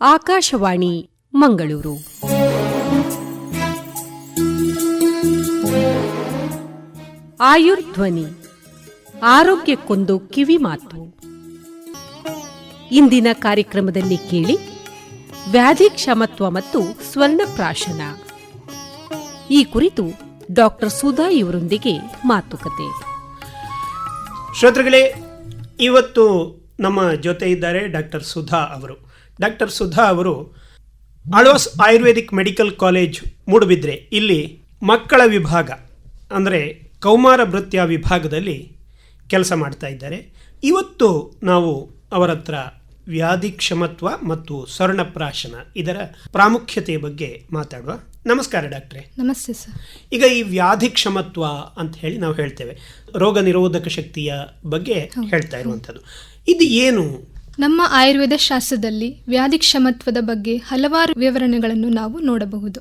ಆಕಾಶವಾಣಿ, ಮಂಗಳೂರು. ಆಯುರ್ಧ್ವನಿ ಆರೋಗ್ಯಕ್ಕೊಂದು ಕಿವಿ ಮಾತು. ಇಂದಿನ ಕಾರ್ಯಕ್ರಮದಲ್ಲಿ ಕೇಳಿ, ವ್ಯಾಧಿ ಕ್ಷಮತ್ವ ಮತ್ತು ಸ್ವರ್ಣಪ್ರಾಶನ ಈ ಕುರಿತು ಡಾಕ್ಟರ್ ಸುಧಾ ಇವರೊಂದಿಗೆ ಮಾತುಕತೆ. ಶ್ರೋತೃಗಳೇ, ಇವತ್ತು ನಮ್ಮ ಜೊತೆ ಇದ್ದಾರೆ ಡಾಕ್ಟರ್ ಸುಧಾ ಅವರು. ಡಾಕ್ಟರ್ ಸುಧಾ ಅವರು Alvas ayurvedic medical college Moodbidri ಇಲ್ಲಿ ಮಕ್ಕಳ ವಿಭಾಗ ಅಂದರೆ ಕೌಮಾರ ಭೃತ್ಯ ವಿಭಾಗದಲ್ಲಿ ಕೆಲಸ ಮಾಡ್ತಾ ಇದ್ದಾರೆ. ಇವತ್ತು ನಾವು ಅವರ ಹತ್ರ ವ್ಯಾಧಿ ಕ್ಷಮತ್ವ ಮತ್ತು ಸ್ವರ್ಣಪ್ರಾಶನ ಇದರ ಪ್ರಾಮುಖ್ಯತೆಯ ಬಗ್ಗೆ ಮಾತಾಡುವ. ನಮಸ್ಕಾರ ಡಾಕ್ಟ್ರೆ. ನಮಸ್ತೆ ಸರ್. ಈಗ ಈ ವ್ಯಾಧಿ ಕ್ಷಮತ್ವ ಅಂತ ಹೇಳಿ ನಾವು ಹೇಳ್ತೇವೆ. ರೋಗ ನಿರೋಧಕ ಶಕ್ತಿಯ ಬಗ್ಗೆ ಹೇಳ್ತಾ ಇರುವಂಥದ್ದು. ಇದು ಏನು? ನಮ್ಮ ಆಯುರ್ವೇದ ಶಾಸ್ತ್ರದಲ್ಲಿ ವ್ಯಾಧಿ ಕ್ಷಮತ್ವದ ಬಗ್ಗೆ ಹಲವಾರು ವಿವರಣೆಗಳನ್ನು ನಾವು ನೋಡಬಹುದು.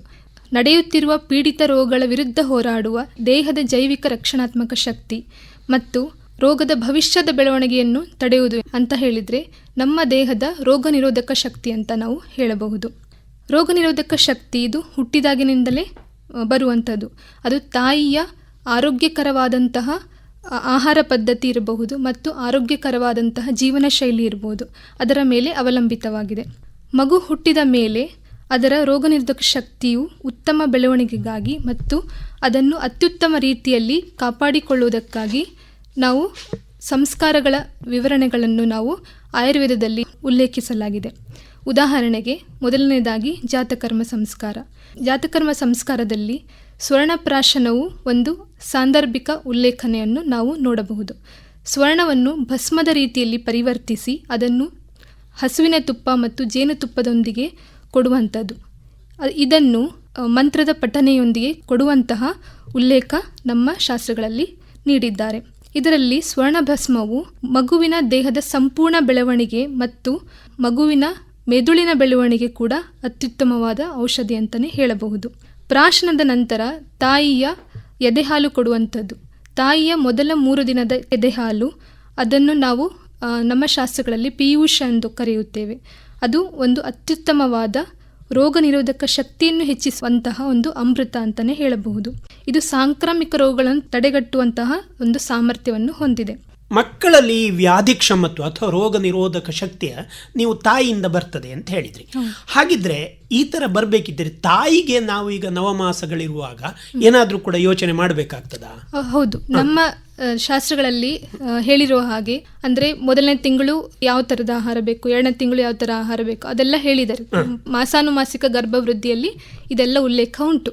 ನಡೆಯುತ್ತಿರುವ ಪೀಡಿತ ರೋಗಗಳ ವಿರುದ್ಧ ಹೋರಾಡುವ ದೇಹದ ಜೈವಿಕ ರಕ್ಷಣಾತ್ಮಕ ಶಕ್ತಿ ಮತ್ತು ರೋಗದ ಭವಿಷ್ಯದ ಬೆಳವಣಿಗೆಯನ್ನು ತಡೆಯುವುದು ಅಂತ ಹೇಳಿದರೆ ನಮ್ಮ ದೇಹದ ರೋಗ ನಿರೋಧಕ ಶಕ್ತಿ ಅಂತ ನಾವು ಹೇಳಬಹುದು. ರೋಗ ನಿರೋಧಕ ಶಕ್ತಿ ಇದು ಹುಟ್ಟಿದಾಗಿನಿಂದಲೇ ಬರುವಂಥದ್ದು. ಅದು ತಾಯಿಯ ಆರೋಗ್ಯಕರವಾದಂತಹ ಆಹಾರ ಪದ್ಧತಿ ಇರಬಹುದು ಮತ್ತು ಆರೋಗ್ಯಕರವಾದಂತಹ ಜೀವನ ಶೈಲಿ ಇರಬಹುದು. ಅದರ ಮೇಲೆ ಅವಲಂಬಿತವಾಗಿದೆ. ಮಗು ಹುಟ್ಟಿದ ಮೇಲೆ ಅದರ ರೋಗನಿರೋಧಕ ಶಕ್ತಿಯು ಉತ್ತಮ ಬೆಳವಣಿಗೆಗಾಗಿ ಮತ್ತು ಅದನ್ನು ಅತ್ಯುತ್ತಮ ರೀತಿಯಲ್ಲಿ ಕಾಪಾಡಿಕೊಳ್ಳುವುದಕ್ಕಾಗಿ ನಾವು ಸಂಸ್ಕಾರಗಳ ವಿವರಣೆಗಳನ್ನು ನಾವು ಆಯುರ್ವೇದದಲ್ಲಿ ಉಲ್ಲೇಖಿಸಲಾಗಿದೆ. ಉದಾಹರಣೆಗೆ, ಮೊದಲನೇದಾಗಿ ಜಾತಕರ್ಮ ಸಂಸ್ಕಾರ. ಜಾತಕರ್ಮ ಸಂಸ್ಕಾರದಲ್ಲಿ ಸ್ವರ್ಣಪ್ರಾಶನವು ಒಂದು ಸಾಂದರ್ಭಿಕ ಉಲ್ಲೇಖನೆಯನ್ನು ನಾವು ನೋಡಬಹುದು. ಸ್ವರ್ಣವನ್ನು ಭಸ್ಮದ ರೀತಿಯಲ್ಲಿ ಪರಿವರ್ತಿಸಿ ಅದನ್ನು ಹಸುವಿನ ತುಪ್ಪ ಮತ್ತು ಜೇನುತುಪ್ಪದೊಂದಿಗೆ ಕೊಡುವಂಥದ್ದು. ಇದನ್ನು ಮಂತ್ರದ ಪಠನೆಯೊಂದಿಗೆ ಕೊಡುವಂತಹ ಉಲ್ಲೇಖ ನಮ್ಮ ಶಾಸ್ತ್ರಗಳಲ್ಲಿ ನೀಡಿದ್ದಾರೆ. ಇದರಲ್ಲಿ ಸ್ವರ್ಣಭಸ್ಮವು ಮಗುವಿನ ದೇಹದ ಸಂಪೂರ್ಣ ಬೆಳವಣಿಗೆ ಮತ್ತು ಮಗುವಿನ ಮೆದುಳಿನ ಬೆಳವಣಿಗೆ ಕೂಡ ಅತ್ಯುತ್ತಮವಾದ ಔಷಧಿ ಅಂತಲೇ ಹೇಳಬಹುದು. ಪ್ರಾಶನದ ನಂತರ ತಾಯಿಯ ಎದೆಹಾಲು ಕೊಡುವಂಥದ್ದು. ತಾಯಿಯ ಮೊದಲ ಮೂರು ದಿನದ ಎದೆಹಾಲು, ಅದನ್ನು ನಾವು ನಮ್ಮ ಶಾಸ್ತ್ರಗಳಲ್ಲಿ ಪಿಯೂಷ ಎಂದು ಕರೆಯುತ್ತೇವೆ. ಅದು ಒಂದು ಅತ್ಯುತ್ತಮವಾದ ರೋಗ ನಿರೋಧಕ ಶಕ್ತಿಯನ್ನು ಹೆಚ್ಚಿಸುವಂತಹ ಒಂದು ಅಮೃತ ಅಂತಲೇ ಹೇಳಬಹುದು. ಇದು ಸಾಂಕ್ರಾಮಿಕ ರೋಗಗಳನ್ನು ತಡೆಗಟ್ಟುವಂತಹ ಒಂದು ಸಾಮರ್ಥ್ಯವನ್ನು ಹೊಂದಿದೆ. ಮಕ್ಕಳಲ್ಲಿ ವ್ಯಾಧಿ ಕ್ಷಮತ್ವ ಅಥವಾ ರೋಗ ನಿರೋಧಕ ಶಕ್ತಿಯ ನೀವು ತಾಯಿಯಿಂದ ಬರ್ತದೆ ಅಂತ ಹೇಳಿದ್ರಿ. ಹಾಗಿದ್ರೆ ಈ ತರ ಬರಬೇಕಿದ್ದರೆ ತಾಯಿಗೆ ನಾವು ಈಗ ನವಮಾಸಗಳಿರುವಾಗ ಏನಾದರೂ ಕೂಡ ಯೋಚನೆ ಮಾಡಬೇಕಾಗ್ತದಾ? ಹೌದು. ನಮ್ಮ ಶಾಸ್ತ್ರಗಳಲ್ಲಿ ಹೇಳಿರೋ ಹೇಳಿರುವ ಹಾಗೆ ಅಂದ್ರೆ ಮೊದಲನೇ ತಿಂಗಳು ಯಾವ ತರದ ಆಹಾರ ಬೇಕು ಎರಡನೇ ತಿಂಗಳು ಯಾವ ತರ ಆಹಾರ ಬೇಕು ಅದೆಲ್ಲ ಹೇಳಿದ್ದಾರೆ ಮಾಸಾನುಮಾಸಿಕ ಗರ್ಭವೃದ್ಧಿಯಲ್ಲಿ ಇದೆಲ್ಲ ಉಲ್ಲೇಖ ಉಂಟು.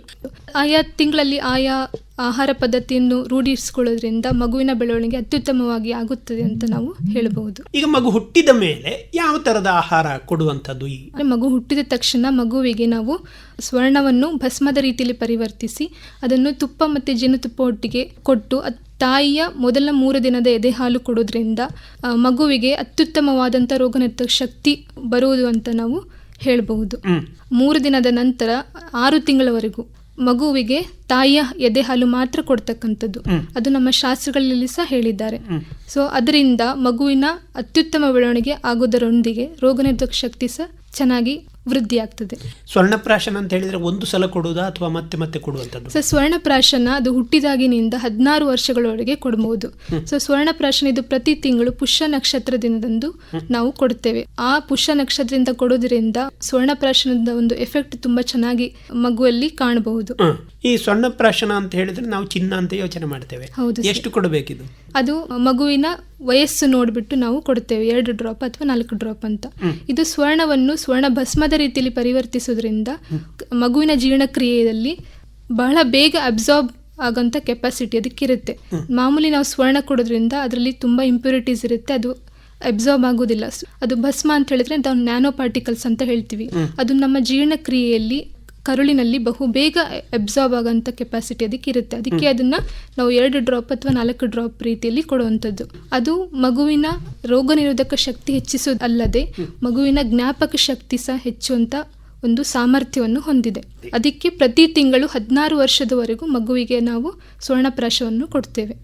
ಆಯಾ ತಿಂಗಳಲ್ಲಿ ಆಯಾ ಆಹಾರ ಪದ್ಧತಿಯನ್ನು ರೂಢಿಸಿಕೊಳ್ಳೋದ್ರಿಂದ ಮಗುವಿನ ಬೆಳವಣಿಗೆ ಅತ್ಯುತ್ತಮವಾಗಿ ಆಗುತ್ತದೆ ಅಂತ ನಾವು ಹೇಳಬಹುದು. ಈಗ ಮಗು ಹುಟ್ಟಿದ ಮೇಲೆ ಯಾವ ತರದ ಆಹಾರ ಕೊಡುವಂಥದ್ದು ಮಗು ಹುಟ್ಟಿದ ತಕ್ಷಣ ಮಗುವಿಗೆ ನಾವು ಸ್ವರ್ಣವನ್ನು ಭಸ್ಮದ ರೀತಿಯಲ್ಲಿ ಪರಿವರ್ತಿಸಿ ಅದನ್ನು ತುಪ್ಪ ಮತ್ತು ಜೇನುತುಪ್ಪ ಒಟ್ಟಿಗೆ ಕೊಟ್ಟು ತಾಯಿಯ ಮೊದಲ ಮೂರು ದಿನದ ಎದೆಹಾಲು ಕೊಡೋದ್ರಿಂದ ಆ, ಮಗುವಿಗೆ ಅತ್ಯುತ್ತಮವಾದಂಥ ರೋಗನಿರೋಧಕ ಶಕ್ತಿ ಬರುವುದು ಅಂತ ನಾವು ಹೇಳಬಹುದು. ಮೂರು ದಿನದ ನಂತರ ಆರು ತಿಂಗಳವರೆಗೂ ಮಗುವಿಗೆ ತಾಯಿಯ ಎದೆ ಹಾಲು ಮಾತ್ರ ಕೊಡ್ತಕ್ಕಂಥದ್ದು. ಅದು ನಮ್ಮ ಶಾಸ್ತ್ರಗಳಲ್ಲಿ ಸಹ ಹೇಳಿದ್ದಾರೆ. ಸೊ ಅದರಿಂದ ಮಗುವಿನ ಅತ್ಯುತ್ತಮ ಬೆಳವಣಿಗೆ ಆಗೋದರೊಂದಿಗೆ ರೋಗನಿರೋಧಕ ಶಕ್ತಿ ಸಹ ಚೆನ್ನಾಗಿ ವೃದ್ಧಿಯಾಗ್ತದೆ ಸ್ವರ್ಣಪ್ರಾಶನ ಅಂತ ಹೇಳಿದ್ರೆ ಒಂದು ಸಲ ಕೊಡುವುದಾ ಅಥವಾ ಮತ್ತೆ ಮತ್ತೆ ಕೊಡುವಂಥದ್ದು? ಸೊ ಸ್ವರ್ಣಪ್ರಾಶನ ಅದು ಹುಟ್ಟಿದಾಗಿನಿಂದ ಹದಿನಾರು ವರ್ಷಗಳವರೆಗೆ ಕೊಡಬಹುದು ಸೊ ಸ್ವರ್ಣಪ್ರಾಶನ ಇದು ಪ್ರತಿ ತಿಂಗಳು ಪುಷ್ಯ ನಕ್ಷತ್ರ ದಿನದಂದು ನಾವು ಕೊಡ್ತೇವೆ. ಆ ಪುಷ್ಯ ನಕ್ಷತ್ರದಿಂದ ಕೊಡೋದ್ರಿಂದ ಸ್ವರ್ಣಪ್ರಾಶನದ ಒಂದು ಎಫೆಕ್ಟ್ ತುಂಬಾ ಚೆನ್ನಾಗಿ ಮಗುವಲ್ಲಿ ಕಾಣಬಹುದು. ಹ್ಮ್. ಸ್ವರ್ಣ ಪ್ರಾಶನ ಅಂತ ಹೇಳಿದ್ರೆ ನಾವು ಚಿನ್ನ ಅಂತ ಯೋಚನೆ ಮಾಡ್ತೇವೆ. ಎಷ್ಟು ಕೊಡಬೇಕಿದು? ಅದು ಮಗುವಿನ ವಯಸ್ಸು ನೋಡಿಬಿಟ್ಟು ನಾವು ಕೊಡ್ತೇವೆ. ಎರಡು ಡ್ರಾಪ್ ಅಥವಾ ನಾಲ್ಕು ಡ್ರಾಪ್ ಅಂತ. ಇದು ಸ್ವರ್ಣವನ್ನು ಸ್ವರ್ಣ ಭಸ್ಮದ ರೀತಿಯಲ್ಲಿ ಪರಿವರ್ತಿಸೋದ್ರಿಂದ ಮಗುವಿನ ಜೀರ್ಣಕ್ರಿಯೆಯಲ್ಲಿ ಬಹಳ ಬೇಗ ಅಬ್ಸಾರ್ಬ್ ಆಗಂತ ಕೆಪಾಸಿಟಿ ಅದಕ್ಕಿರುತ್ತೆ. ಮಾಮೂಲಿ ನಾವು ಸ್ವರ್ಣ ಕೊಡೋದ್ರಿಂದ ಅದರಲ್ಲಿ ತುಂಬಾ ಇಂಪ್ಯೂರಿಟೀಸ್ ಇರುತ್ತೆ. ಅದು ಅಬ್ಸಾರ್ಬ್ ಆಗೋದಿಲ್ಲ. ಅದು ಭಸ್ಮ ಅಂತ ಹೇಳಿದ್ರೆ ನಾವು ನ್ಯಾನೋ ಪಾರ್ಟಿಕಲ್ಸ್ ಅಂತ ಹೇಳ್ತೀವಿ. ಅದು ನಮ್ಮ ಜೀರ್ಣಕ್ರಿಯೆಯಲ್ಲಿ ಕರುಳಿನಲ್ಲಿ ಬಹು ಬೇಗ ಅಬ್ಸಾರ್ಬ್ ಆಗೋಂಥ ಕೆಪಾಸಿಟಿ ಅದಕ್ಕೆ ಇರುತ್ತೆ. ಅದಕ್ಕೆ ಅದನ್ನು ನಾವು ಎರಡು ಡ್ರಾಪ್ ಅಥವಾ ನಾಲ್ಕು ಡ್ರಾಪ್ ರೀತಿಯಲ್ಲಿ ಕೊಡುವಂಥದ್ದು. ಅದು ಮಗುವಿನ ರೋಗ ನಿರೋಧಕ ಶಕ್ತಿ ಹೆಚ್ಚಿಸೋದಲ್ಲದೆ ಮಗುವಿನ ಜ್ಞಾಪಕ ಶಕ್ತಿ ಸಹ ಹೆಚ್ಚುವಂತ ಒಂದು ಸಾಮರ್ಥ್ಯವನ್ನು ಹೊಂದಿದೆ. ಅದಕ್ಕೆ ಪ್ರತಿ ತಿಂಗಳು ಹದಿನಾರು ವರ್ಷದವರೆಗೂ ಮಗುವಿಗೆ ನಾವು ಸ್ವರ್ಣಪ್ರಾಶವನ್ನು ಕೊಡ್ತೇವೆ.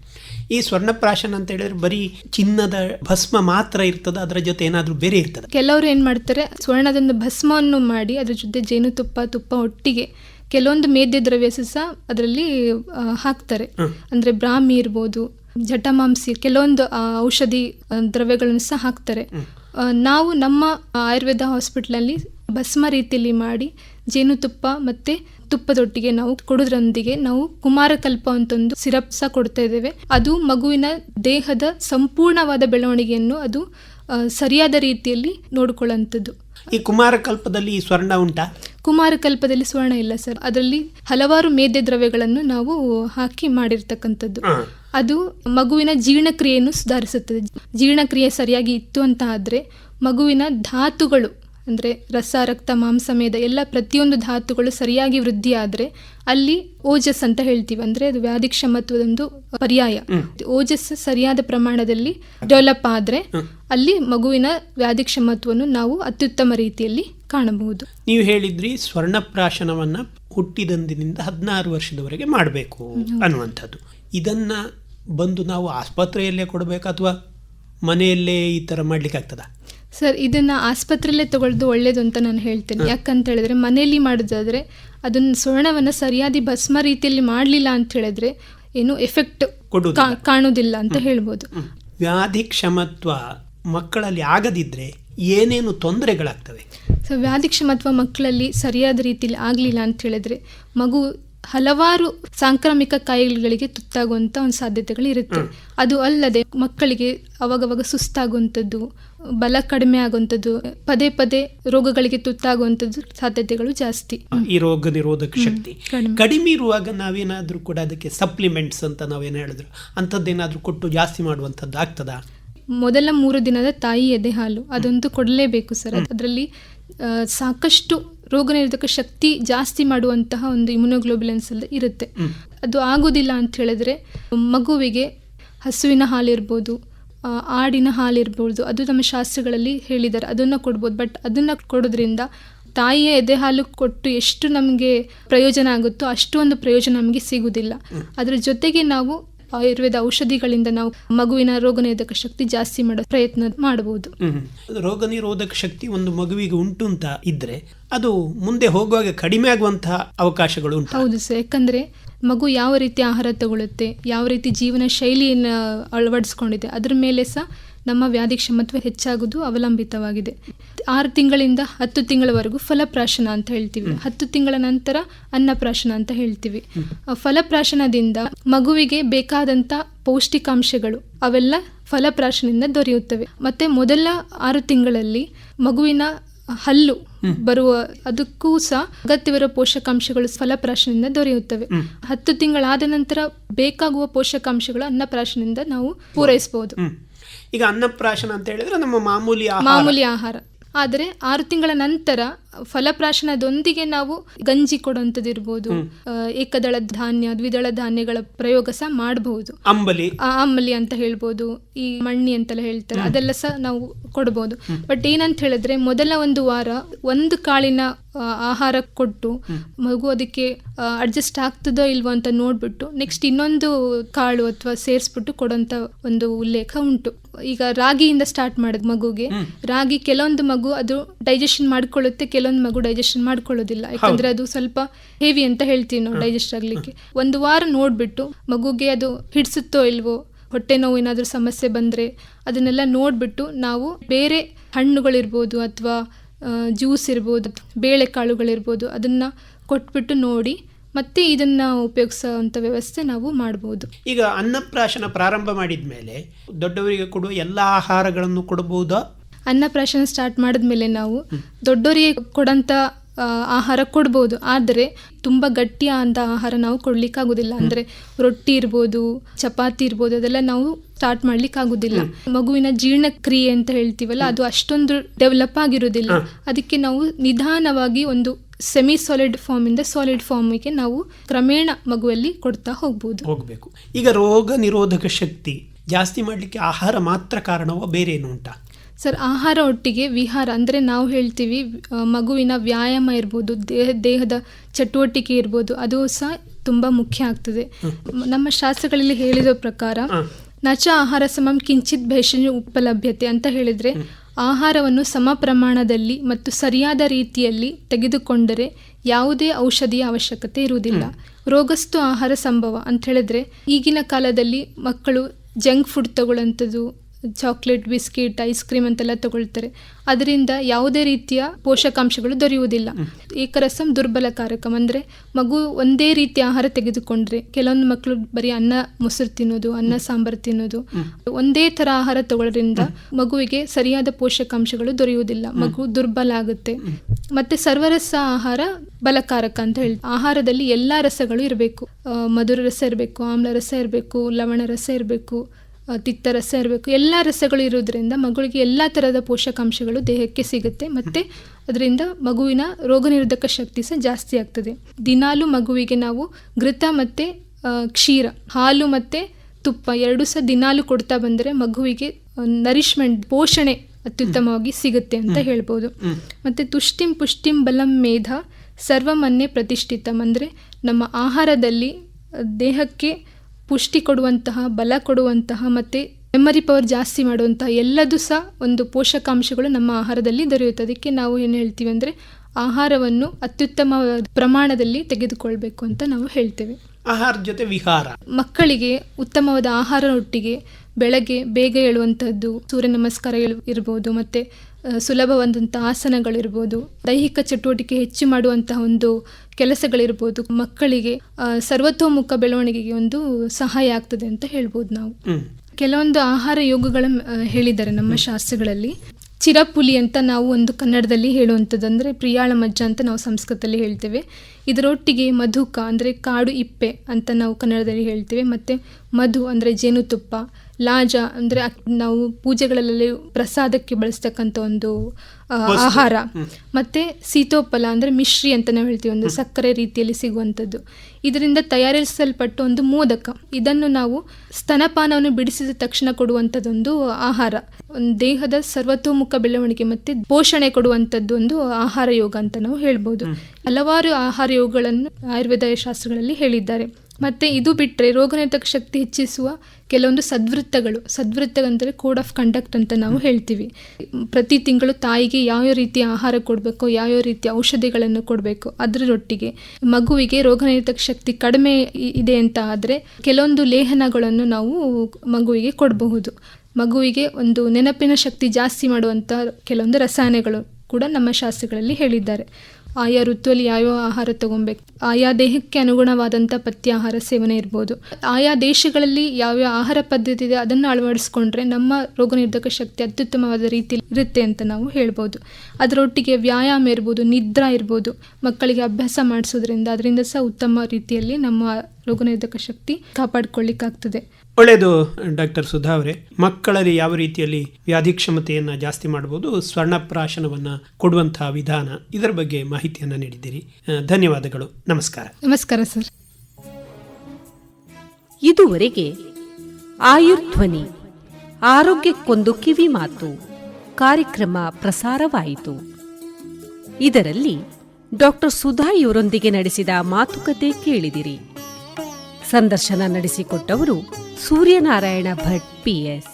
ಈ ಸ್ವರ್ಣಪ್ರಾಶನ ಅಂತ ಹೇಳಿದ್ರೆ ಬರೀ ಚಿನ್ನದ ಭಸ್ಮ ಮಾತ್ರ ಇರ್ತದ ಅದರ ಜೊತೆ ಏನಾದರೂ ಬೇರೆ ಇರ್ತದ. ಕೆಲವರು ಏನು ಮಾಡ್ತಾರೆ ಸ್ವರ್ಣದಿಂದ ಭಸ್ಮವನ್ನು ಮಾಡಿ ಅದ್ರ ಜೊತೆ ಜೇನುತುಪ್ಪ ತುಪ್ಪ ಒಟ್ಟಿಗೆ ಕೆಲವೊಂದು ಮೇದ್ಯ ದ್ರವ್ಯ ಸಹ ಅದರಲ್ಲಿ ಹಾಕ್ತಾರೆ. ಅಂದ್ರೆ ಬ್ರಾಹ್ಮಿ ಇರ್ಬೋದು ಜಟಮಾಂಸಿ ಕೆಲವೊಂದು ಔಷಧಿ ದ್ರವ್ಯಗಳನ್ನು ಸಹ ಹಾಕ್ತಾರೆ. ನಾವು ನಮ್ಮ ಆಯುರ್ವೇದ ಹಾಸ್ಪಿಟ್ಲಲ್ಲಿ ಭಸ್ಮ ರೀತಿಯಲ್ಲಿ ಮಾಡಿ ಜೇನುತುಪ್ಪ ಮತ್ತೆ ತುಪ್ಪದೊಟ್ಟಿಗೆ ನಾವು ಕೊಡೋದ್ರೊಂದಿಗೆ ನಾವು ಕುಮಾರಕಲ್ಪ ಅಂತ ಒಂದು ಸಿರಪ್ ಸಹ ಕೊಡ್ತಾ ಇದ್ದೇವೆ. ಅದು ಮಗುವಿನ ದೇಹದ ಸಂಪೂರ್ಣವಾದ ಬೆಳವಣಿಗೆಯನ್ನು ಅದು ಸರಿಯಾದ ರೀತಿಯಲ್ಲಿ ನೋಡಿಕೊಳ್ಳುವಂಥದ್ದು. ಈ ಕುಮಾರಕಲ್ಪದಲ್ಲಿ ಸ್ವರ್ಣ ಉಂಟಾ? ಕುಮಾರಕಲ್ಪದಲ್ಲಿ ಸ್ವರ್ಣ ಇಲ್ಲ ಸರ್. ಅದರಲ್ಲಿ ಹಲವಾರು ಮೇದ್ಯ ದ್ರವ್ಯಗಳನ್ನು ನಾವು ಹಾಕಿ ಮಾಡಿರ್ತಕ್ಕಂಥದ್ದು. ಅದು ಮಗುವಿನ ಜೀರ್ಣಕ್ರಿಯೆಯನ್ನು ಸುಧಾರಿಸುತ್ತದೆ. ಜೀರ್ಣಕ್ರಿಯೆ ಸರಿಯಾಗಿ ಇತ್ತು ಅಂತ ಆದರೆ ಮಗುವಿನ ಧಾತುಗಳು ಅಂದರೆ ರಸ ರಕ್ತ ಮಾಂಸ ಮೇದ ಎಲ್ಲ ಪ್ರತಿಯೊಂದು ಧಾತುಗಳು ಸರಿಯಾಗಿ ವೃದ್ಧಿ ಆದರೆ ಅಲ್ಲಿ ಓಜಸ್ ಅಂತ ಹೇಳ್ತೀವಿ. ಅಂದರೆ ಅದು ವ್ಯಾಧಿ ಕ್ಷಮತ್ವದೊಂದು ಪರ್ಯಾಯ ಓಜಸ್ ಸರಿಯಾದ ಪ್ರಮಾಣದಲ್ಲಿ ಡೆವಲಪ್ ಆದರೆ ಅಲ್ಲಿ ಮಗುವಿನ ವ್ಯಾಧಿ ಕ್ಷಮತ್ವವನ್ನು ನಾವು ಅತ್ಯುತ್ತಮ ರೀತಿಯಲ್ಲಿ ಕಾಣಬಹುದು. ನೀವು ಹೇಳಿದ್ರಿ ಸ್ವರ್ಣಪ್ರಾಶನವನ್ನು ಹುಟ್ಟಿದಂದಿನಿಂದ ಹದಿನಾರು ವರ್ಷದವರೆಗೆ ಮಾಡಬೇಕು ಅನ್ನುವಂಥದ್ದು. ಇದನ್ನ ಬಂದು ನಾವು ಆಸ್ಪತ್ರೆಯಲ್ಲೇ ಕೊಡಬೇಕು ಅಥವಾ ಮನೆಯಲ್ಲೇ ಈ ಥರ ಮಾಡ್ಲಿಕ್ಕೆ ಆಗ್ತದ ಸರ್ ಇದನ್ನು ಆಸ್ಪತ್ರೆಯಲ್ಲೇ ತಗೊಳ್ಳೋದು ಒಳ್ಳೇದು ಅಂತ ನಾನು ಹೇಳ್ತೇನೆ. ಯಾಕಂತ ಹೇಳಿದ್ರೆ ಮನೆಯಲ್ಲಿ ಮಾಡೋದಾದರೆ ಅದನ್ನ ಸ್ವರ್ಣವನ್ನು ಸರಿಯಾದ ಭಸ್ಮ ರೀತಿಯಲ್ಲಿ ಮಾಡಲಿಲ್ಲ ಅಂತ ಹೇಳಿದ್ರೆ ಏನು ಎಫೆಕ್ಟ್ ಕಾಣೋದಿಲ್ಲ ಅಂತ ಹೇಳ್ಬೋದು. ವ್ಯಾಧಿ ಕ್ಷಮತ್ವ ಮಕ್ಕಳಲ್ಲಿ ಆಗದಿದ್ರೆ ಏನೇನು ತೊಂದರೆಗಳಾಗ್ತವೆ? ಸೊ ವ್ಯಾಧಿ ಕ್ಷಮತ್ವ ಮಕ್ಕಳಲ್ಲಿ ಸರಿಯಾದ ರೀತಿಯಲ್ಲಿ ಆಗಲಿಲ್ಲ ಅಂತ ಹೇಳಿದ್ರೆ ಮಗು ಹಲವಾರು ಸಾಂಕ್ರಾಮಿಕ ಕಾಯಿಲೆಗಳಿಗೆ ತುತ್ತಾಗುವಂಥ ಒಂದು ಸಾಧ್ಯತೆಗಳು ಇರುತ್ತೆ ಅದು ಅಲ್ಲದೆ ಮಕ್ಕಳಿಗೆ ಅವಾಗವಾಗ ಸುಸ್ತಾಗುವಂಥದ್ದು ಬಲ ಕಡಿಮೆ ಆಗುವಂಥದ್ದು ಪದೇ ಪದೇ ರೋಗಗಳಿಗೆ ತುತ್ತಾಗುವಂಥದ್ದು ಸಾಧ್ಯತೆಗಳು ಜಾಸ್ತಿ. ಈ ರೋಗ ನಿರೋಧಕ ಶಕ್ತಿ. ಕಡಿಮೆ. ಕಡಿಮೆ ಇರುವಾಗ ನಾವೇನಾದ್ರೂ ಕೂಡ ಅದಕ್ಕೆ ಸಪ್ಲಿಮೆಂಟ್ಸ್ ಅಂತ ನಾವೇನು ಹೇಳಿದ್ರು ಅಂಥದ್ದೇನಾದ್ರೂ ಕೊಟ್ಟು ಜಾಸ್ತಿ ಮಾಡುವಂಥದ್ದು ಆಗ್ತದ? ಮೊದಲ ಮೂರು ದಿನದ ತಾಯಿ ಎದೆ ಹಾಲು ಅದೊಂದು ಕೊಡಲೇಬೇಕು ಸರ್. ಅದರಲ್ಲಿ ಸಾಕಷ್ಟು ರೋಗ ನಿರೋಧಕ ಶಕ್ತಿ ಜಾಸ್ತಿ ಮಾಡುವಂತಹ ಒಂದು ಇಮ್ಯುನೋಗ್ಲೋಬ್ಯುಲೆನ್ಸ್ ಅಲ್ಲಿ ಇರುತ್ತೆ. ಅದು ಆಗೋದಿಲ್ಲ ಅಂತ ಹೇಳಿದ್ರೆ ಮಗುವಿಗೆ ಹಸುವಿನ ಹಾಲಿರ್ಬೋದು ಆಡಿನ ಹಾಲಿರ್ಬೋದು ಅದು ನಮ್ಮ ಶಾಸ್ತ್ರಗಳಲ್ಲಿ ಹೇಳಿದ್ದಾರೆ. ಅದನ್ನು ಕೊಡ್ಬೋದು. ಬಟ್ ಅದನ್ನು ಕೊಡೋದ್ರಿಂದ ತಾಯಿಯ ಎದೆ ಹಾಲು ಕೊಟ್ಟು ಎಷ್ಟು ನಮಗೆ ಪ್ರಯೋಜನ ಆಗುತ್ತೋ ಅಷ್ಟು ಒಂದು ಪ್ರಯೋಜನ ನಮಗೆ ಸಿಗುವುದಿಲ್ಲ ಅದರ ಜೊತೆಗೆ ನಾವು ಆಯುರ್ವೇದ ಔಷಧಿಗಳಿಂದ ನಾವು ಮಗುವಿನ ರೋಗ ನಿರೋಧಕ ಶಕ್ತಿ ಜಾಸ್ತಿ ಮಾಡೋ ಪ್ರಯತ್ನ ಮಾಡಬಹುದು. ರೋಗ ನಿರೋಧಕ ಶಕ್ತಿ ಒಂದು ಮಗುವಿಗೆ ಉಂಟು ಅಂತ ಇದ್ರೆ ಅದು ಮುಂದೆ ಹೋಗುವಾಗ ಕಡಿಮೆ ಆಗುವಂತಹ ಅವಕಾಶಗಳು ಉಂಟು? ಹೌದು ಸರ್. ಯಾಕಂದ್ರೆ ಮಗು ಯಾವ ರೀತಿ ಆಹಾರ ತಗೊಳ್ಳುತ್ತೆ ಯಾವ ರೀತಿ ಜೀವನ ಶೈಲಿಯನ್ನು ಅಳವಡಿಸ್ಕೊಂಡಿದೆ ಅದ್ರ ಮೇಲೆ ಸಹ ನಮ್ಮ ವ್ಯಾಧಿ ಕ್ಷಮತ್ವ ಹೆಚ್ಚಾಗುವುದು ಅವಲಂಬಿತವಾಗಿದೆ. ಆರು ತಿಂಗಳಿಂದ ಹತ್ತು ತಿಂಗಳವರೆಗೂ ಫಲಪ್ರಾಶನ ಅಂತ ಹೇಳ್ತೀವಿ. ಹತ್ತು ತಿಂಗಳ ನಂತರ ಅನ್ನಪ್ರಾಶನ ಅಂತ ಹೇಳ್ತೀವಿ. ಫಲಪ್ರಾಶನದಿಂದ ಮಗುವಿಗೆ ಬೇಕಾದಂಥ ಪೌಷ್ಟಿಕಾಂಶಗಳು ಅವೆಲ್ಲ ಫಲಪ್ರಾಶನದಿಂದ ದೊರೆಯುತ್ತವೆ. ಮತ್ತೆ ಮೊದಲ ಆರು ತಿಂಗಳಲ್ಲಿ ಮಗುವಿನ ಹಲ್ಲು ಬರುವ ಅದಕ್ಕೂ ಸಹ ಅಗತ್ಯವಿರುವ ಪೋಷಕಾಂಶಗಳು ಫಲಪ್ರಾಶನದಿಂದ ದೊರೆಯುತ್ತವೆ. ಹತ್ತು ತಿಂಗಳಾದ ನಂತರ ಬೇಕಾಗುವ ಪೋಷಕಾಂಶಗಳು ಅನ್ನಪ್ರಾಶನದಿಂದ ನಾವು ಪೂರೈಸಬಹುದು. ಈಗ ಅನ್ನಪ್ರಾಶನ ಅಂತ ಹೇಳಿದ್ರೆ ನಮ್ಮ ಮಾಮೂಲಿ ಆಹಾರ. ಮಾಮೂಲಿ ಆಹಾರ. ಆದರೆ ಆರು ತಿಂಗಳ ನಂತರ ಫಲಪ್ರಾಶನದೊಂದಿಗೆ ನಾವು ಗಂಜಿ ಕೊಡುವಂಥದ್ದು ಇರ್ಬೋದು ಏಕದಳ ಧಾನ್ಯ ದ್ವಿದಳ ಧಾನ್ಯಗಳ ಪ್ರಯೋಗ ಸಹ ಮಾಡಬಹುದು. ಅಂಬಲಿ. ಅಂಬಲಿ ಅಂತ ಹೇಳ್ಬೋದು ಈ ಮಣ್ಣಿ ಅಂತೆಲ್ಲ ಹೇಳ್ತಾರೆ ಅದೆಲ್ಲ ಸಹ ನಾವು ಕೊಡಬಹುದು ಬಟ್ ಏನಂತ ಹೇಳಿದ್ರೆ ಮೊದಲ ಒಂದು ವಾರ ಒಂದು ಕಾಳಿನ ಆಹಾರ ಕೊಟ್ಟು ಮಗು ಅದಕ್ಕೆ ಅಡ್ಜಸ್ಟ್ ಆಗ್ತದೋ ಇಲ್ವೋ ಅಂತ ನೋಡ್ಬಿಟ್ಟು ನೆಕ್ಸ್ಟ್ ಇನ್ನೊಂದು ಕಾಳು ಅಥವಾ ಸೇರಿಸ್ಬಿಟ್ಟು ಕೊಡೋಂಥ ಒಂದು ಉಲ್ಲೇಖ ಉಂಟು. ಈಗ ರಾಗಿಯಿಂದ ಸ್ಟಾರ್ಟ್ ಮಾಡಿದ ಮಗುಗೆ ರಾಗಿ ಕೆಲವೊಂದು ಮಗು ಅದು ಡೈಜೆಷನ್ ಮಾಡ್ಕೊಳ್ಳುತ್ತೆ ಕೆಲವೊಂದು ಮಗು ಡೈಜೆಷನ್ ಮಾಡ್ಕೊಳ್ಳೋದಿಲ್ಲ. ಯಾಕಂದ್ರೆ ಅದು ಸ್ವಲ್ಪ ಹೆವಿ ಅಂತ ಹೇಳ್ತೀವಿ ನಾವು ಡೈಜೆಸ್ಟ್ ಆಗ್ಲಿಕ್ಕೆ. ಒಂದು ವಾರ ನೋಡ್ಬಿಟ್ಟು ಮಗುಗೆ ಅದು ಹಿಡಿಸುತ್ತೋ ಇಲ್ವೋ ಹೊಟ್ಟೆ ನೋವು ಏನಾದರೂ ಸಮಸ್ಯೆ ಬಂದರೆ ಅದನ್ನೆಲ್ಲ ನೋಡ್ಬಿಟ್ಟು ನಾವು ಬೇರೆ ಹಣ್ಣುಗಳಿರ್ಬೋದು ಅಥವಾ ಜ್ಯೂಸ್ ಇರ್ಬೋದು ಬೇಳೆಕಾಳುಗಳಿರ್ಬೋದು ಅದನ್ನು ಕೊಟ್ಬಿಟ್ಟು ನೋಡಿ ಮತ್ತೆ ಇದನ್ನ ಉಪಯೋಗಿಸುವಂತ ವ್ಯವಸ್ಥೆ ನಾವು ಮಾಡ್ಬೋದು. ಈಗ ಅನ್ನಪ್ರಾಶನ ಪ್ರಾರಂಭ ಮಾಡಿದ ಮೇಲೆ ದೊಡ್ಡವರಿಗೆ ಕೊಡುವ ಎಲ್ಲ ಆಹಾರಗಳನ್ನು ಕೊಡಬಹುದಾ ಅನ್ನಪ್ರಾಶನ ಸ್ಟಾರ್ಟ್ ಮಾಡಿದ್ಮೇಲೆ ನಾವು ದೊಡ್ಡೋರಿಗೆ ಕೊಡಂತ ಆಹಾರ ಕೊಡ್ಬೋದು. ಆದರೆ ತುಂಬ ಗಟ್ಟಿಯಾದ ಆಹಾರ ನಾವು ಕೊಡ್ಲಿಕ್ಕಾಗೋದಿಲ್ಲ. ಅಂದರೆ ರೊಟ್ಟಿ ಇರ್ಬೋದು ಚಪಾತಿ ಇರ್ಬೋದು ಅದೆಲ್ಲ ನಾವು ಸ್ಟಾರ್ಟ್ ಮಾಡ್ಲಿಕ್ಕಾಗೋದಿಲ್ಲ. ಮಗುವಿನ ಜೀರ್ಣಕ್ರಿಯೆ ಅಂತ ಹೇಳ್ತೀವಲ್ಲ ಅದು ಅಷ್ಟೊಂದು ಡೆವಲಪ್ ಆಗಿರೋದಿಲ್ಲ. ಅದಕ್ಕೆ ನಾವು ನಿಧಾನವಾಗಿ ಒಂದು ಸೆಮಿ ಸಾಲಿಡ್ ಫಾರ್ಮ್ ಇಂದ ಸಾಲಿಡ್ ಫಾರ್ಮಿಗೆ ನಾವು ಕ್ರಮೇಣ ಮಗುವಲ್ಲಿ ಕೊಡ್ತಾ ಹೋಗ್ಬೋದು. ಹೋಗಬೇಕು. ಈಗ ರೋಗ ನಿರೋಧಕ ಶಕ್ತಿ ಜಾಸ್ತಿ ಮಾಡಲಿಕ್ಕೆ ಆಹಾರ ಮಾತ್ರ ಕಾರಣವೋ ಬೇರೆ ಏನು ಉಂಟಾ? ಸರ್ ಆಹಾರ ಒಟ್ಟಿಗೆ ವಿಹಾರ ಅಂದರೆ ನಾವು ಹೇಳ್ತೀವಿ ಮಗುವಿನ ವ್ಯಾಯಾಮ ಇರ್ಬೋದು ದೇಹ ದೇಹದ ಚಟುವಟಿಕೆ ಇರ್ಬೋದು ಅದು ಸಹ ತುಂಬ ಮುಖ್ಯ ಆಗ್ತದೆ. ನಮ್ಮ ಶಾಸ್ತ್ರಗಳಲ್ಲಿ ಹೇಳಿದ ಪ್ರಕಾರ ನಚ ಆಹಾರ ಸಮಂ ಕಿಂಚಿತ್ ಭೇಷಜ ಉಪಲಭ್ಯತೆ ಅಂತ ಹೇಳಿದರೆ ಆಹಾರವನ್ನು ಸಮ ಪ್ರಮಾಣದಲ್ಲಿ ಮತ್ತು ಸರಿಯಾದ ರೀತಿಯಲ್ಲಿ ತೆಗೆದುಕೊಂಡರೆ ಯಾವುದೇ ಔಷಧಿಯ ಅವಶ್ಯಕತೆ ಇರುವುದಿಲ್ಲ. ರೋಗಸ್ತು ಆಹಾರ ಸಂಭವ ಅಂತ ಹೇಳಿದ್ರೆ ಈಗಿನ ಕಾಲದಲ್ಲಿ ಮಕ್ಕಳು ಜಂಕ್ ಫುಡ್ ತಗೊಳ್ಳೋಂಥದ್ದು ಚಾಕ್ಲೇಟ್ ಬಿಸ್ಕಿಟ್ ಐಸ್ ಕ್ರೀಮ್ ಅಂತೆಲ್ಲ ತಗೊಳ್ತಾರೆ. ಅದರಿಂದ ಯಾವುದೇ ರೀತಿಯ ಪೋಷಕಾಂಶಗಳು ದೊರೆಯುವುದಿಲ್ಲ. ಏಕರಸಂ ದುರ್ಬಲಕಾರಕಂ ಅಂದರೆ ಮಗು ಒಂದೇ ರೀತಿಯ ಆಹಾರ ತೆಗೆದುಕೊಂಡ್ರೆ ಕೆಲವೊಂದು ಮಕ್ಕಳು ಬರೀ ಅನ್ನ ಮೊಸರು ತಿನ್ನೋದು ಅನ್ನ ಸಾಂಬಾರು ತಿನ್ನೋದು. ಒಂದೇ ಥರ ಆಹಾರ ತಗೊಳ್ಳೋದ್ರಿಂದ ಮಗುವಿಗೆ ಸರಿಯಾದ ಪೋಷಕಾಂಶಗಳು ದೊರೆಯುವುದಿಲ್ಲ. ಮಗು ದುರ್ಬಲ ಆಗುತ್ತೆ. ಮತ್ತೆ ಸರ್ವರಸ ಆಹಾರ ಬಲಕಾರಕ ಅಂತ ಹೇಳಿ ಆಹಾರದಲ್ಲಿ ಎಲ್ಲ ರಸಗಳು ಇರಬೇಕು. ಮಧುರ ರಸ ಇರಬೇಕು ಆಮ್ಲ ರಸ ಇರಬೇಕು ಲವಣ ರಸ ಇರಬೇಕು. ತಿಕ್ತ ರಸ ಇರಬೇಕು. ಎಲ್ಲ ರಸಗಳು ಇರೋದ್ರಿಂದ ಮಗುವಿಗೆ ಎಲ್ಲ ಥರದ ಪೋಷಕಾಂಶಗಳು ದೇಹಕ್ಕೆ ಸಿಗುತ್ತೆ ಮತ್ತು ಅದರಿಂದ ಮಗುವಿನ ರೋಗನಿರೋಧಕ ಶಕ್ತಿ ಸಹ ಜಾಸ್ತಿ ಆಗ್ತದೆ. ದಿನಾಲು ಮಗುವಿಗೆ ನಾವು ಘೃತ ಮತ್ತು ಕ್ಷೀರ ಹಾಲು ಮತ್ತು ತುಪ್ಪ ಎರಡು ಸಹ ದಿನಾಲು ಕೊಡ್ತಾ ಬಂದರೆ ಮಗುವಿಗೆ ನರಿಶ್ಮೆಂಟ್ ಪೋಷಣೆ ಅತ್ಯುತ್ತಮವಾಗಿ ಸಿಗುತ್ತೆ ಅಂತ ಹೇಳ್ಬೋದು. ಮತ್ತು ತುಷ್ಟಿಂ ಪುಷ್ಟಿಂ ಬಲಂ ಮೇಧ ಸರ್ವಮನ್ನೇ ಪ್ರತಿಷ್ಠಿತಂ. ಅಂದರೆ ನಮ್ಮ ಆಹಾರದಲ್ಲಿ ದೇಹಕ್ಕೆ ಪುಷ್ಟಿ ಕೊಡುವಂತಹ ಬಲ ಕೊಡುವಂತಹ ಮತ್ತು ಮೆಮರಿ ಪವರ್ ಜಾಸ್ತಿ ಮಾಡುವಂತಹ ಎಲ್ಲದು ಸಹ ಒಂದು ಪೋಷಕಾಂಶಗಳು ನಮ್ಮ ಆಹಾರದಲ್ಲಿ ದೊರೆಯುತ್ತೆ. ಅದಕ್ಕೆ ನಾವು ಏನು ಹೇಳ್ತೀವಿ ಅಂದರೆ ಆಹಾರವನ್ನು ಅತ್ಯುತ್ತಮ ಪ್ರಮಾಣದಲ್ಲಿ ತೆಗೆದುಕೊಳ್ಬೇಕು ಅಂತ ನಾವು ಹೇಳ್ತೇವೆ. ಆಹಾರ ಜೊತೆ ವಿಹಾರ. ಮಕ್ಕಳಿಗೆ ಉತ್ತಮವಾದ ಆಹಾರ ಒಟ್ಟಿಗೆ ಬೆಳಗ್ಗೆ ಬೇಗ ಏಳುವಂಥದ್ದು ಸೂರ್ಯ ನಮಸ್ಕಾರ ಇರ್ಬೋದು ಮತ್ತು ಸುಲಭವಾದಂಥ ಆಸನಗಳಿರ್ಬೋದು ದೈಹಿಕ ಚಟುವಟಿಕೆ ಹೆಚ್ಚು ಮಾಡುವಂತಹ ಒಂದು ಕೆಲಸಗಳಿರ್ಬೋದು ಮಕ್ಕಳಿಗೆ ಸರ್ವತೋಮುಖ ಬೆಳವಣಿಗೆಗೆ ಒಂದು ಸಹಾಯ ಆಗ್ತದೆ ಅಂತ ಹೇಳ್ಬೋದು ನಾವು. ಕೆಲವೊಂದು ಆಹಾರ ಯೋಗಗಳ ಹೇಳಿದ್ದಾರೆ ನಮ್ಮ ಶಾಸ್ತ್ರಗಳಲ್ಲಿ. ಚಿರಪುಲಿ ಅಂತ ನಾವು ಒಂದು ಕನ್ನಡದಲ್ಲಿ ಹೇಳುವಂಥದ್ದು ಅಂದರೆ ಪ್ರಿಯಾಳ ಮಜ್ಜ ಅಂತ ನಾವು ಸಂಸ್ಕೃತದಲ್ಲಿ ಹೇಳ್ತೇವೆ. ಇದರೊಟ್ಟಿಗೆ ಮಧುಕ ಅಂದರೆ ಕಾಡು ಇಪ್ಪೆ ಅಂತ ನಾವು ಕನ್ನಡದಲ್ಲಿ ಹೇಳ್ತೇವೆ. ಮತ್ತು ಮಧು ಅಂದರೆ ಜೇನುತುಪ್ಪ ಲಾಜ ಅಂದರೆ ನಾವು ಪೂಜೆಗಳಲ್ಲಿ ಪ್ರಸಾದಕ್ಕೆ ಬಳಸ್ತಕ್ಕಂಥ ಒಂದು ಆಹಾರ. ಮತ್ತು ಸೀತೋಫಲ ಅಂದರೆ ಮಿಶ್ರಿ ಅಂತ ನಾವು ಹೇಳ್ತೀವಿ ಒಂದು ಸಕ್ಕರೆ ರೀತಿಯಲ್ಲಿ ಸಿಗುವಂಥದ್ದು. ಇದರಿಂದ ತಯಾರಿಸಲ್ಪಟ್ಟ ಒಂದು ಮೋದಕ. ಇದನ್ನು ನಾವು ಸ್ತನಪಾನವನ್ನು ಬಿಡಿಸಿದ ತಕ್ಷಣ ಕೊಡುವಂಥದ್ದೊಂದು ಆಹಾರ. ಒಂದು ದೇಹದ ಸರ್ವತೋಮುಖ ಬೆಳವಣಿಗೆ ಮತ್ತು ಪೋಷಣೆ ಕೊಡುವಂಥದ್ದು ಒಂದು ಆಹಾರ ಯೋಗ ಅಂತ ನಾವು ಹೇಳ್ಬೋದು. ಹಲವಾರು ಆಹಾರ ಯೋಗಗಳನ್ನು ಆಯುರ್ವೇದ ಶಾಸ್ತ್ರಗಳಲ್ಲಿ ಹೇಳಿದ್ದಾರೆ. ಮತ್ತು ಇದು ಬಿಟ್ಟರೆ ರೋಗನಿರೋಧಕ ಶಕ್ತಿ ಹೆಚ್ಚಿಸುವ ಕೆಲವೊಂದು ಸದ್ವೃತ್ತಗಳು. ಸದ್ವೃತ್ತ ಅಂದರೆ ಕೋಡ್ ಆಫ್ ಕಂಡಕ್ಟ್ ಅಂತ ನಾವು ಹೇಳ್ತೀವಿ. ಪ್ರತಿ ತಿಂಗಳು ತಾಯಿಗೆ ಯಾವ್ಯಾವ ರೀತಿಯ ಆಹಾರ ಕೊಡಬೇಕು ಯಾವ್ಯಾವ ರೀತಿಯ ಔಷಧಿಗಳನ್ನು ಕೊಡಬೇಕು ಅದರೊಟ್ಟಿಗೆ ಮಗುವಿಗೆ ರೋಗನಿರೋಧಕ ಶಕ್ತಿ ಕಡಿಮೆ ಇದೆ ಅಂತ ಆದರೆ ಕೆಲವೊಂದು ಲೇಹನಗಳನ್ನು ನಾವು ಮಗುವಿಗೆ ಕೊಡಬಹುದು. ಮಗುವಿಗೆ ಒಂದು ನೆನಪಿನ ಶಕ್ತಿ ಜಾಸ್ತಿ ಮಾಡುವಂಥ ಕೆಲವೊಂದು ರಸಾಯನಗಳು ಕೂಡ ನಮ್ಮ ಶಾಸ್ತ್ರಗಳಲ್ಲಿ ಹೇಳಿದ್ದಾರೆ. ಆಯಾ ಋತುವಲ್ಲಿ ಯಾವ ಆಹಾರ ತಗೊಬೇಕು? ಆಯಾ ದೇಹಕ್ಕೆ ಅನುಗುಣವಾದಂಥ ಪಥ್ಯ ಆಹಾರ ಸೇವನೆ ಇರ್ಬೋದು. ಆಯಾ ದೇಶಗಳಲ್ಲಿ ಯಾವ್ಯಾವ ಆಹಾರ ಪದ್ಧತಿ ಇದೆ, ಅದನ್ನು ಅಳವಡಿಸ್ಕೊಂಡ್ರೆ ನಮ್ಮ ರೋಗನಿರೋಧಕ ಶಕ್ತಿ ಅತ್ಯುತ್ತಮವಾದ ರೀತಿಯಲ್ಲಿ ಇರುತ್ತೆ ಅಂತ ನಾವು ಹೇಳ್ಬೋದು. ಅದರೊಟ್ಟಿಗೆ ವ್ಯಾಯಾಮ ಇರ್ಬೋದು, ನಿದ್ರಾ ಇರ್ಬೋದು, ಮಕ್ಕಳಿಗೆ ಅಭ್ಯಾಸ ಮಾಡಿಸೋದ್ರಿಂದ, ಅದರಿಂದ ಸಹ ಉತ್ತಮ ರೀತಿಯಲ್ಲಿ ನಮ್ಮ ರೋಗನಿರೋಧಕ ಶಕ್ತಿ ಕಾಪಾಡ್ಕೊಳ್ಳಿಕ್ಕಾಗ್ತದೆ ಒಳ್ಳೆಯದು ಡಾಕ್ಟರ್ ಸುಧಾ ಅವರೇ. ಮಕ್ಕಳಲ್ಲಿ ಯಾವ ರೀತಿಯಲ್ಲಿ ವ್ಯಾಧಿ ಕ್ಷಮತೆಯನ್ನು ಜಾಸ್ತಿ ಮಾಡಬಹುದು ಸ್ವರ್ಣಪ್ರಾಶನವನ್ನು ಕೊಡುವಂತಹ ವಿಧಾನ ಇದರ ಬಗ್ಗೆ ಮಾಹಿತಿಯನ್ನು ನೀಡಿದ್ದೀರಿ. ಧನ್ಯವಾದಗಳು. ನಮಸ್ಕಾರ. ನಮಸ್ಕಾರ ಸರ್. ಇದುವರೆಗೆ ಆಯುರ್ಧ್ವನಿ ಆರೋಗ್ಯಕ್ಕೊಂದು ಕಿವಿ ಮಾತು ಕಾರ್ಯಕ್ರಮ ಪ್ರಸಾರವಾಯಿತು. ಇದರಲ್ಲಿ ಡಾಕ್ಟರ್ ಸುಧಾ ಇವರೊಂದಿಗೆ ನಡೆಸಿದ ಮಾತುಕತೆ ಕೇಳಿದಿರಿ. ಸಂದರ್ಶನ ನಡೆಸಿಕೊಟ್ಟವರು ಸೂರ್ಯನಾರಾಯಣ ಭಟ್ ಪಿಎಸ್